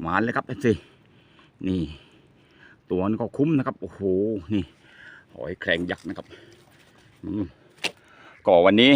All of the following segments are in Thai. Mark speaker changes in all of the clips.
Speaker 1: หมานเลยครับเอฟซีนี่ ตัวนี้ก็คุ้มนะครับ โอ้โห นี่ หอยแครงยักษ์นะครับอืมก็วันนี้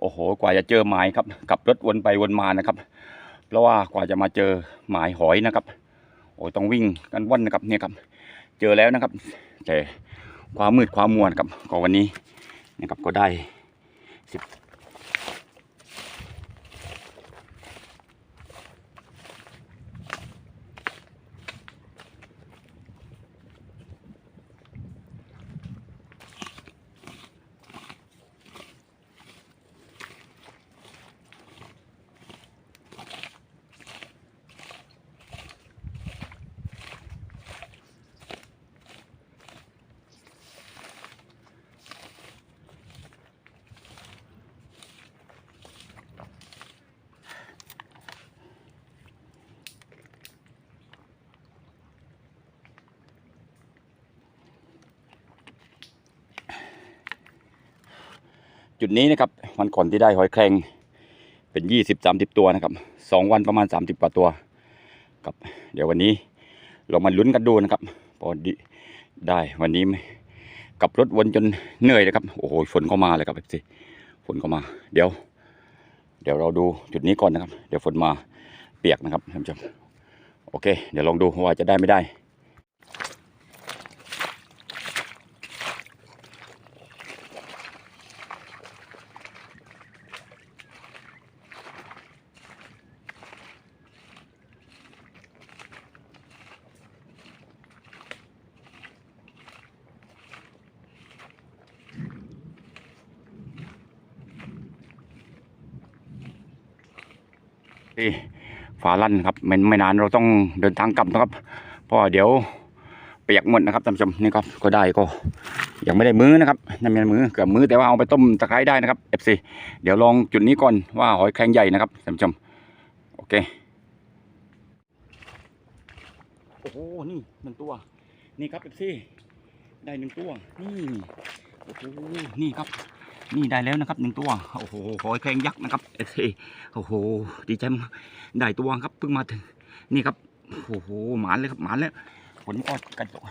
Speaker 1: โอ้โห กว่าจะเจอหมายครับขับรถวนไปวนมานะครับ เพราะว่ากว่าจะมาเจอหมายหอยนะครับ โอ้ยต้องวิ่งกันว่อนนะครับเนี่ยครับ เจอแล้วนะครับ แต่ความมืดความมัวนะครับก็วันนี้นะครับก็ได้สิบ จุดนี้นะครับวันก่อนที่ได้หอยแครงเป็นยี่สิบสามสิบตัวนะครับสองวันประมาณสามสิบกว่าตัวครับเดี๋ยววันนี้เรามาลุ้นกันดูนะครับพอดีได้วันนี้ไม่กลับรถวนจนเหนื่อยเลยครับโอ้โหฝนเข้ามาเลยครับสิฝนเข้ามา เดี๋ยว เดี๋ยวเราดูจุดนี้ก่อนนะครับ เดี๋ยวฝนมาเปียกนะครับท่านผู้ชมโอเค เดี๋ยวลองดูว่าจะได้ไม่ได้ ที่ฟ้าลั่นครับไม่ไม่นานเราต้องเดินทางกลับนะครับเพราะเดี๋ยวเปียกหมดนะครับท่านผู้ชมนี่ครับก็ได้ก็ยังไม่ได้มื้อนะครับนั่นเป็นมื้อเกือบมื้อแต่ว่าเอาไปต้มตะไคร้ได้นะครับ FC เดี๋ยวลองจุดนี้ก่อนว่าหอยแครงใหญ่นะครับท่านผู้ชมโอเคโอ้โหนี่หนึ่งตัว นี่ครับ FC ได้หนึ่งตัวนี่โอ้โหนี่ครับ นี่ได้แล้วนะครับหนึ่งตัวโอ้โหหอยแครงยักษ์นะครับเอฟโอ้โหดีใจมากได้ตัวครับเพิ่งมาถึงนี่ครับโอ้โหหมานเลยครับหมานแล้วผลก็กระจก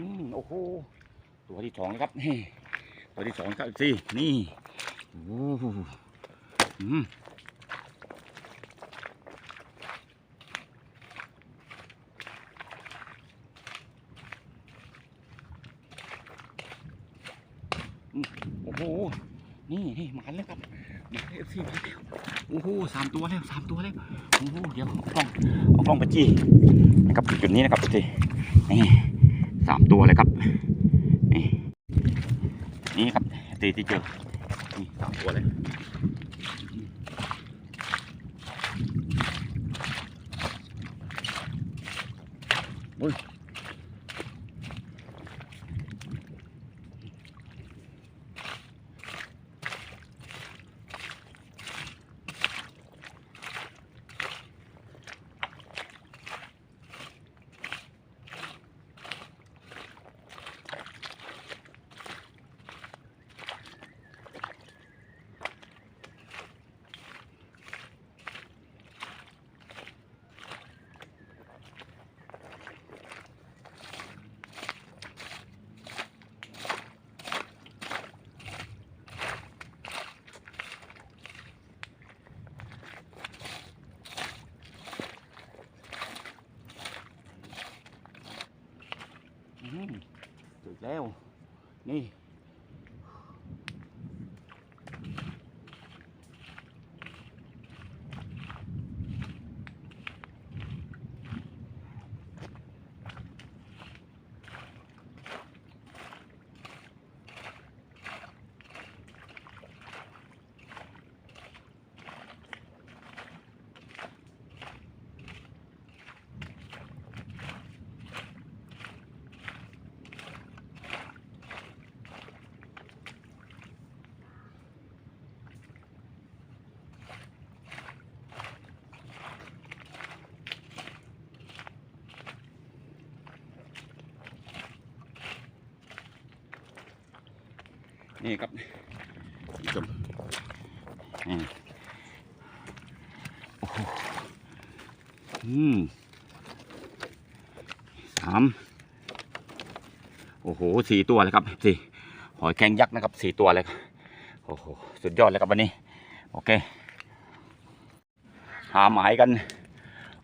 Speaker 1: อืมโอ้โหตัวที่สองนะครับนี่ตัวที่สองครับสินี่โอ้โหอืมโอ้โห นี่นี่มาแล้วครับมาเอฟซีมาแล้วโอ้โหสามตัวแล้วสามตัวแล้ว โอ้โห เดี๋ยวเอากล้อง เอากล้องไปจี้นะครับจุดนี้นะครับสินี่ สามตัวเลยครับ นี่นี่ครับตีที่เจอนี่สามตัวเลยโอ้ย นี่ครับท่านผู้ชมนี่โอ้โหอืมสามโอ้โหสี่ตัวเลยครับสี่หอยแครงยักษ์นะครับสี่ตัวเลยครับโอ้โหสุดยอดเลยครับวันนี้ โอเค หาหมายกัน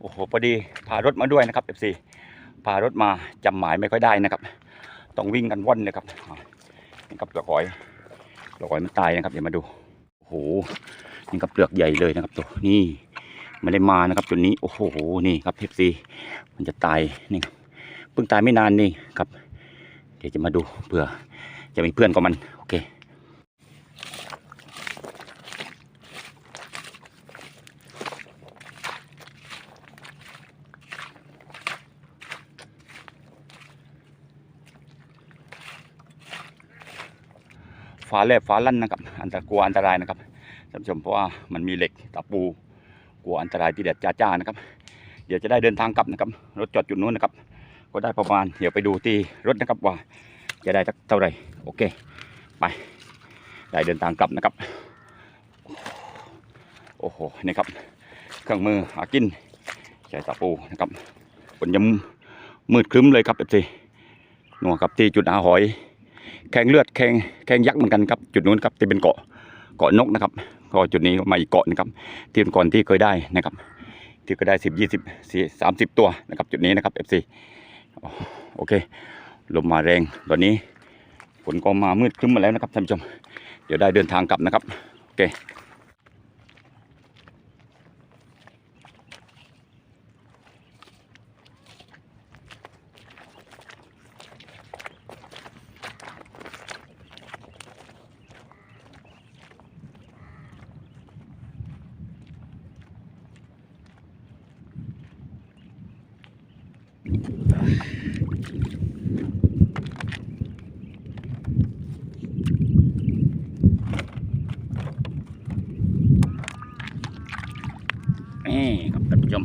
Speaker 1: โอ้โหพอดีพารถมาด้วยนะครับเอฟซีพารถมาจำหมายไม่ค่อยได้นะครับ ต้องวิ่งกันว่อนเลยครับ ครับเปลือกหอยเปลือกหอยมันตายนะครับเดี๋ยวมาดูโอ้โหนี่ครับเปลือกใหญ่เลยนะครับตัวนี่ไม่ได้มานะครับจุดนี้โอ้โหนี่ครับเพปซีมันจะตายนี่ครับเพิ่งตายไม่นานนี่ครับ เดี๋ยวจะมาดูเผื่อจะมีเพื่อนกับมันโอเค ฟ้าแลบฟ้าลั่นนะครับ อันตรกลัวอันตรายนะครับท่านผู้ชมเพราะว่ามันมีเหล็กตะปูกลัวอันตรายที่แดดจ้าๆนะครับ เดี๋ยวจะได้เดินทางกลับนะครับ รถจอดจุดนู้นนะครับ ก็ได้ประมาณเดี๋ยวไปดูที่รถนะครับว่าจะได้เท่าไหร่โอเค ไป ได้เดินทางกลับนะครับ โอ้โหนี่ครับ เครื่องมือหากินใช้ตะปูนะครับฝนยังมืดครึ้มเลยครับเอฟซีหนัวครับที่จุดหาหอย แข่งเลือดแข่งแข่งยักษ์เหมือนกันครับ จุดนู้นครับที่เป็นเกาะเกาะนกนะครับก็จุดนี้มาอีกเกาะนะครับ ที่ก่อนที่เคยได้นะครับ ที่เคยได้สิบยี่สิบสี่สามสิบตัวนะครับ จุดนี้นะครับเอฟซีโอเคลมมาแรงตอนนี้ฝนก็มามืดครึ้มมาแล้วนะครับท่านผู้ชม เดี๋ยวได้เดินทางกลับนะครับ โอเค นี่ครับท่านผู้ชม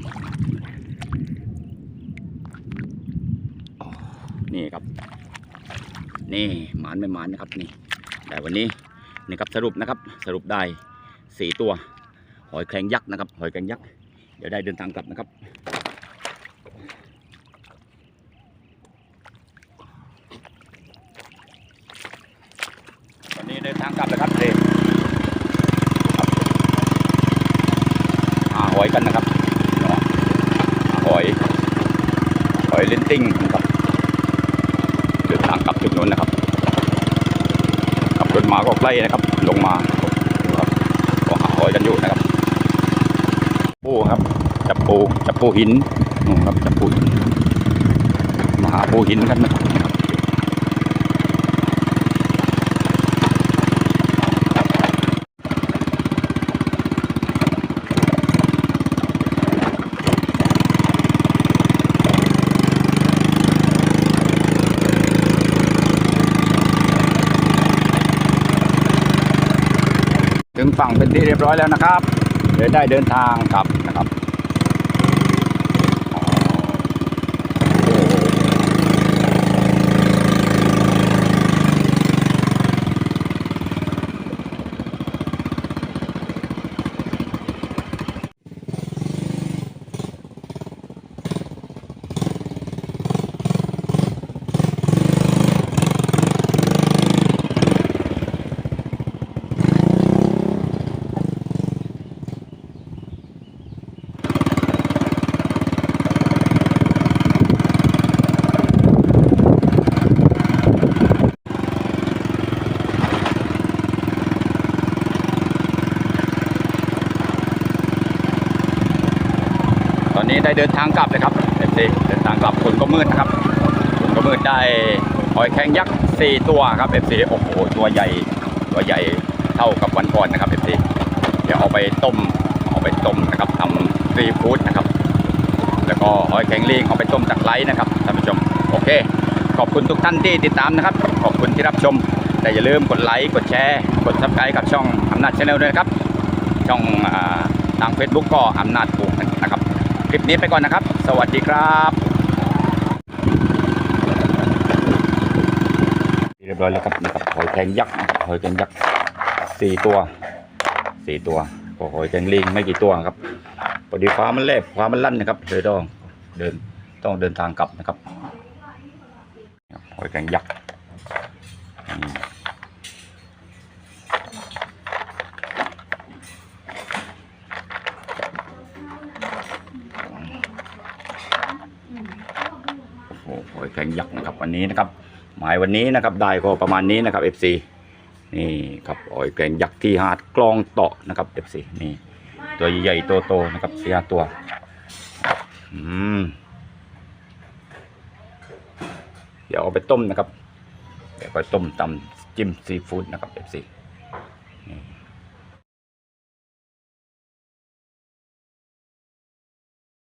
Speaker 1: นี่ครับ นี่หมานไม่หมานนะครับนี่แต่วันนี้นี่ครับสรุปนะครับสรุปได้สี่ตัว หอยแครงยักษ์นะครับ หอยแครงยักษ์เดี๋ยวได้เดินทางกลับนะครับ วันนี้เดินทางกลับนะครับเรหาหอยกันนะครับหาหอยหอยเลนติ้งนะครับเดินทางกลับจุดนู้นนะครับขับรถมาก็ใกล้นะครับ ลงมาครับก็หาหอยกันอยู่นะครับปูครับจับปูจับปูหินนู่นครับจับปูหินมาหาปูหินกันนะครับ ถึงฝั่งเป็นที่เรียบร้อยแล้วนะครับเดี๋ยวได้เดินทางกลับนะครับ เดินทางกลับเลยครับเอฟซีเดินทางกลับฝนก็มืดนะครับฝนก็มืดได้หอยแครงยักษ์สี่ตัวครับเอฟซีโอ้โหตัวใหญ่ตัวใหญ่เท่ากับวันก่อนนะครับเอฟซีเดี๋ยวเอาไปต้มเอาไปต้มนะครับทำซีฟู้ดนะครับ แล้วก็หอยแครงลิงเอาไปต้มตะไรนะครับท่านผู้ชมโอเค ขอบคุณทุกท่านที่ติดตามนะครับ ขอบคุณที่รับชมแต่อย่าลืมกดไลค์กดแชร์กดซับสไครต์กับช่องอำนาจชาแนลด้วยนะครับ ช่องทาง Facebook ก็อำนาจปลูกนะครับ คลิปนี้ไปก่อนนะครับ สวัสดีครับเรียบร้อยแล้วครับนะครับหอยแครงยักษ์นะครับหอยแครงยักษ์สี่ตัวสี่ตัวก็หอยแครงลิงไม่กี่ตัวครับพอดีฟ้ามันแลบฟ้ามันลั่นนะครับเลยต้องเดินต้องเดินทางกลับนะครับหอยแครงยักษ์ วันนี้นะครับ หมายวันนี้นะครับได้ก็ประมาณนี้นะครับ FC นี่ครับอ้อยแกงยักษ์ที่หาดกลองเต่อนะครับ FC นี่ตัวใหญ่ๆโตๆนะครับสี่ห้าตัวอืมเดี๋ยวเอาไปต้มนะครับ เดี๋ยวไปต้มตำจิ้มซีฟู้ดนะครับ FC